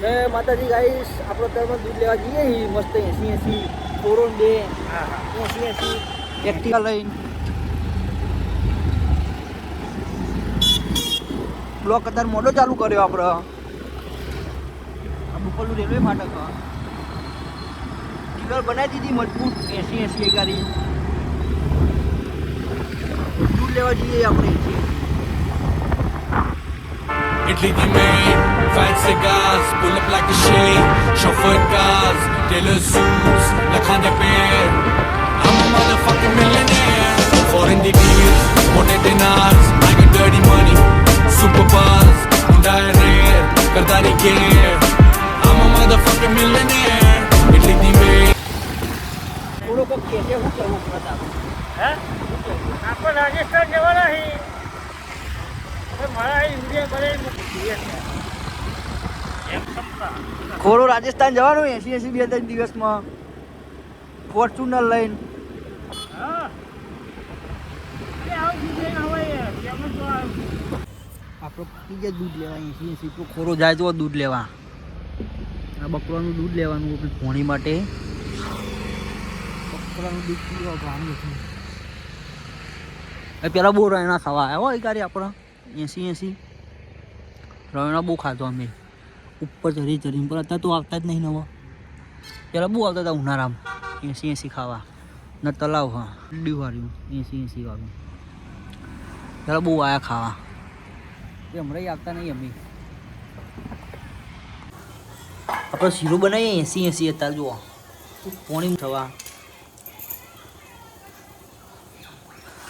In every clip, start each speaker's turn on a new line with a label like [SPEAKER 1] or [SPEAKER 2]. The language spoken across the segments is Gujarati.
[SPEAKER 1] જય માતાજી ગાઈશ આપણો ત્યાં દૂધ લેવા જઈએ છીએ મસ્ત એસી એસી કોરોન બે એસી એસી એક્ટિવા લઈને બ્લોક અત્યારે મોટો ચાલુ કર્યો આપણે. આ બુપલું રેલવે ફાટક હા. બનાવી દીધી મજબૂત એસી એસી એ ગાડી. દૂધ લેવા જઈએ આપણે. એસી
[SPEAKER 2] Italy die shade, chauffeur cars, tailor suits, like Honda Bear. I'm a motherfucking millionaire. Foreign the deals, motor dinars, I got dirty money, super buzz, Hyundai rare, Kardani care. I'm a motherfucking millionaire. Italy die main.
[SPEAKER 1] થોડો કોક કે છે શું કરવું પ્રતાપ
[SPEAKER 3] હે આપણે રાજસ્થાન જવાના છે હવે મારા ઇન્ડિયા બને એમ ક્ષમતા
[SPEAKER 1] ખોરો રાજસ્થાન જવાનું એસી એસી બે ત્રણ દિવસમાં. ફોર્ચ્યુનર લઈને.
[SPEAKER 3] એ
[SPEAKER 1] આપણો બીજે દૂધ લેવા એસી એસી તો ખોરો જાય તો દૂધ લેવા. આ દૂધ લેવાનું આપણે પોણી માટે. બકરાનું દૂધ પીવા ભાવ એ પેલા બહુ રયણા ખાવા આવ્યા હોય ગાડી આપણા. એસી એસી રયણા બહુ ખાધો અમે. ઉપર ચડી ચડીને પણ અત્યારે તો આવતા જ નહીં નવો. પેલા બહુ આવતા હતા ઉનાળામાં. એસી એસી ખાવા. ન તલાવ, હા. વાળ્યું એસી એસી વાળું પેલા બહુ આવ્યા ખાવા. એ હમણાં આવતા નહીં અમે. આપણે શીરો બનાવીએ, એસી એસી અત્યારે જુઓ. પોણી થવા.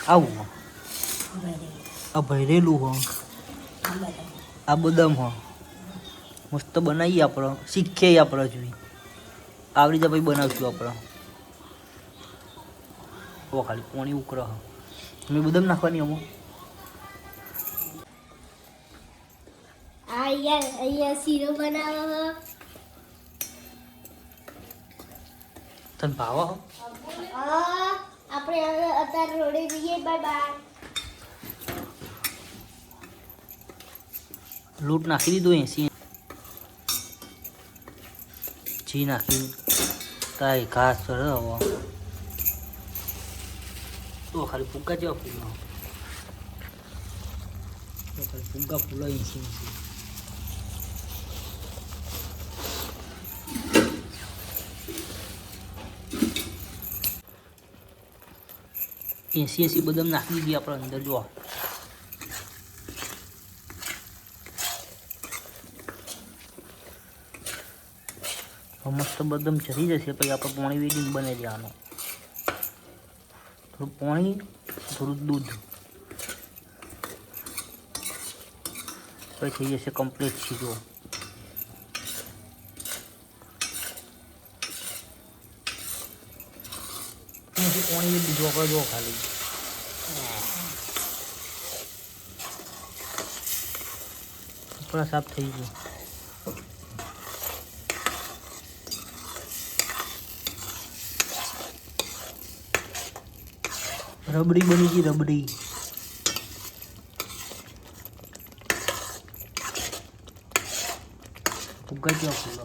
[SPEAKER 1] આવું આ ભરેલું, હો. આ બદામ, હો. મસ્ત બનાવીએ આપણે શીખીએ આપણે જોઈ આવડી રીતે પછી બનાવશું આપણે. ઓ ખાલી પાણી ઉકળ મેં બદામ નાખવાની અમો તને ભાવ?
[SPEAKER 4] આપણે હવે અત્યારે રોડે જઈએ બાય બાય.
[SPEAKER 1] લૂટ નાખી દીધું એસી જી નાખી તાય ઘાસ હવે તો ખાલી ફુગ્ગા જેવા ફૂલો. તો ખાલી ફુગ્ગા ફૂલો એસી એસી એસી બદામ નાખી દીધી આપણે અંદર જો મસ્ત બદમ જરી જશે પછી આપણે પાણી વેડીને બને દેવાનું. થોડું પાણી, થોડું દૂધ. પછી થઈ જશે કમ્પ્લીટ પછી પાણી દીધું, આપણે જો ખાલી. કપડાં સાફ થઈ ગયું. રબડી બની ગઈ રબડી ફુગ્ગા કેવા ફૂલો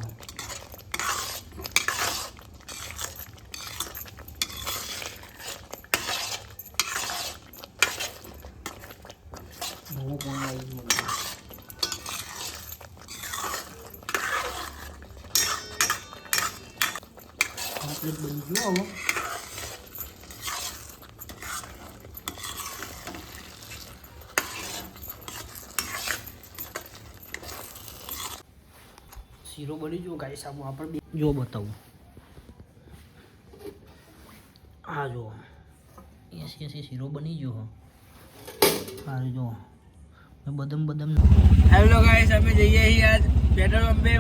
[SPEAKER 1] બહુ પાણી આવી ગયું બધું. કમ્પ્લીટ બની ગયું હવે શીરો બની જો ગાય સાબુ આપણે જો બતાવું. આ જો. એસી એસી શીરો બની હો. સારું જો. બદમ બદમ.
[SPEAKER 3] હેલો ગાઈસ, અમે જઈએ છીએ આજ પેટ્રોલ પંપે.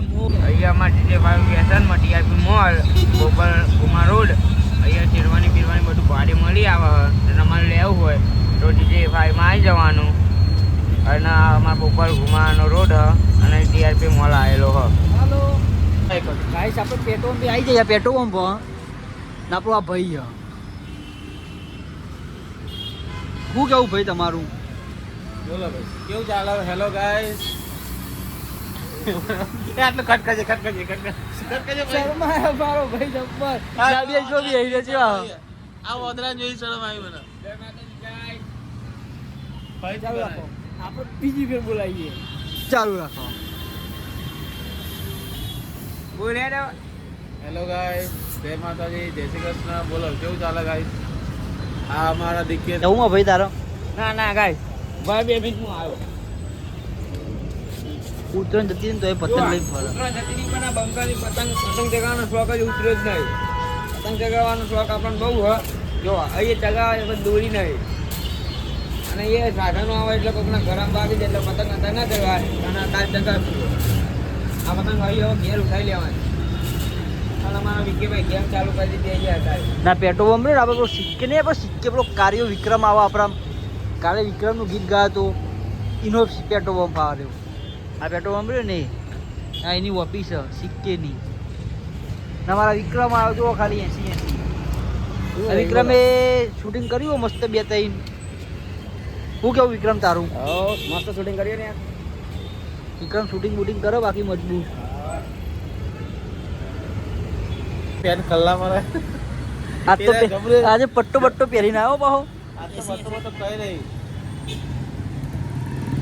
[SPEAKER 3] અહીંયા માં ડીજે ફાઈવ સ્ટેશનમાં TRP mall Gopal Kumar road. અહીંયા શેરવાની, પીરવાની બધું ભાડે મળી આવે તમારે લેવું હોય, તો ડીજે ફાઈવમાં આવી જવાનું. અને આ અમારા ગોપાલ કુમારનો રોડ હ અને ટીઆરપી મોલ આવેલો હ.
[SPEAKER 1] હાલો. ગાઈસ આપણે પેટ્રોલ બી આવી જઈએ પેટ્રોલ પંપ ને આપણો આ ભાઈ હ. શું કેવું ભાઈ તમારું?
[SPEAKER 3] બોલો ભાઈ કેવું ચાલે? હેલો ગાઈસ
[SPEAKER 5] આટલું
[SPEAKER 1] મારો ભાઈ જબ્બર. બી આવી રહ્યો છે આ.
[SPEAKER 5] જોઈ મને. ભાઈ
[SPEAKER 1] ચાલુ આપણે બીજી ફેર બોલાવીએ. ચાલુ રાખો.
[SPEAKER 3] બોલે
[SPEAKER 5] હેલો ગાઈસ જય માતાજી. જય શ્રી કૃષ્ણ. બોલો કેવું ચાલે ગાઈસ આ અમારા દીકરી
[SPEAKER 1] જવું ભાઈ તારો?
[SPEAKER 3] ના ના ગાય ભાઈ બે મિનિટ હું આવ્યો.
[SPEAKER 1] ઉત્તરાયણ જતી ને તો એ પતંગ લઈને ફરે.
[SPEAKER 3] ઉત્તરાયણ જતી ની પણ આ બંગાળી પતંગ પતંગ ચગાવવાનો શોખ જ ઉતર્યો જ નહીં. પતંગ ચગાવવાનો શોખ આપણને બહુ હ. જો અહીંયા ચગાવે દોરી નહીં અને એ સાધનો આવે એટલે કોકના ગરમ ભાગી જાય એટલે પતંગ અંદર ના કરવા અને અત્યારે ચગાવશું આ પતંગ આવી હવે ઘેર ઉઠાવી લેવાની. અમારા વિકેભાઈ ગેમ ચાલુ કરી દીધી અત્યારે
[SPEAKER 1] ના પેટો બમ ને આપણે સિક્કે નહીં આપણે સિક્કે પેલો કાર્યો વિક્રમ આવે આપણા કાલે વિક્રમનું ગીત ગાયો હતું એનો પેટો બમ ફાવા આ પેટો બમ રહ્યો ને આ એની ઓફિસ સિક્કેની. ના મારા વિક્રમ આવ્યો ખાલી એસી એસી. વિક્રમે શૂટિંગ કર્યું મસ્ત બે ત્રણ. હું કેવું વિક્રમ તારું?
[SPEAKER 3] મસ્ત શૂટિંગ કરીએ ને
[SPEAKER 1] વિક્રમ શૂટિંગ બૂટિંગ કરો બાકી મજબૂત
[SPEAKER 5] પેન કલ્લા મારે.
[SPEAKER 1] આજ તો આજે પટ્ટો બટ્ટો પહેરીને આવ્યો પાહો.
[SPEAKER 5] આજ તો પટ્ટો બટ્ટો કઈ નહીં.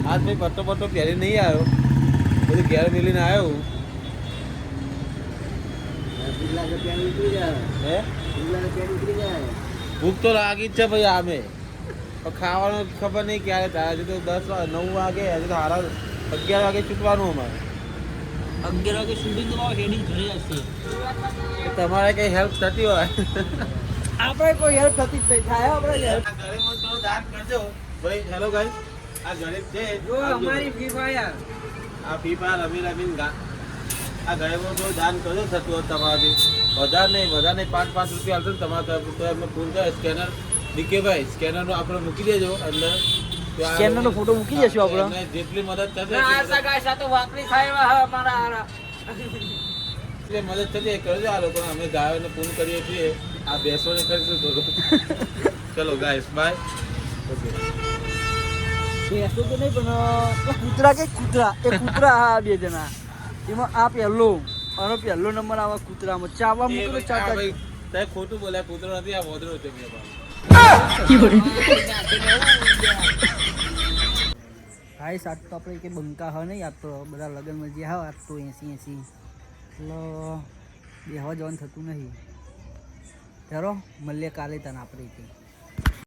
[SPEAKER 5] આજ ભાઈ પટ્ટો બટ્ટો પહેરી નહીં આવ્યો. બધું ઘેર મિલીને આવ્યો હે. ભૂખ તો લાગી જ છે ભાઈ આમે ખાવાનું ખબર નહીં ક્યારે થાય. હજુ તો દસ વાગે નવ વાગે હજુ તો હારા અગિયાર વાગે છૂટવાનું અમારે.
[SPEAKER 1] અગિયાર વાગે સુધી તો હેડિંગ ઘરે
[SPEAKER 5] જશે તમારે કઈ હેલ્પ થતી હોય?
[SPEAKER 1] આપણે કોઈ હેલ્પ થતી જ નહીં. થાય આપણે હેલ્પ
[SPEAKER 5] આ તો દાન કરજો. ભાઈ હેલો ગાઈસ આ ગરીબ છે.
[SPEAKER 3] જો અમારી ફી ફાયર
[SPEAKER 5] આ પીપા રમી રમીને ગા આ ગરીબો તો દાન કરજો થતું હોય તમારાથી. વધારે નહીં વધારે નહીં. પાંચ પાંચ રૂપિયા હાલશે ને તમારા તરફ તો એમને ફોન કરે સ્કેનર ડીકે ભાઈ સ્કેનરનો આપણે મૂકી દેજો આ
[SPEAKER 1] સ્કેનરનો ફોટો મૂકી દેશું આપણે.
[SPEAKER 5] જેટલી મદદ થશે
[SPEAKER 3] ના આ સગા સાથે વાપરી થાય એવા અમારા
[SPEAKER 5] એટલે મદદ થશે કરજો આ લોકો અમે ગાયોને ફોન કરીએ છીએ. આ બેસોને કરીશું તો. ચલો ગાઈસ બાય ઓકે
[SPEAKER 1] ભેંસો તો નહીં પણ કૂતરા કે કૂતરા? એ કૂતરા હા બે જણા. એમાં આ પહેલો આનો પહેલો નંબર આવા કૂતરામાં. ચાવા
[SPEAKER 5] એ
[SPEAKER 1] મૂકો તો
[SPEAKER 5] ભાઈ, આ
[SPEAKER 1] ચાવતા
[SPEAKER 5] ભાઈ, તે ખોટું બોલ્યા કૂતરો નથી આ વોદરો છે
[SPEAKER 1] ભાઈ, સાત તો આપણે કે બંકા હોય નહીં આજ તો બધા લગ્નમાં જે આવે આજ તો એસી એસી. એટલે બેહવા જવાનું થતું નહીં. ચાલો મળીએ કાલે તને આપણે કે.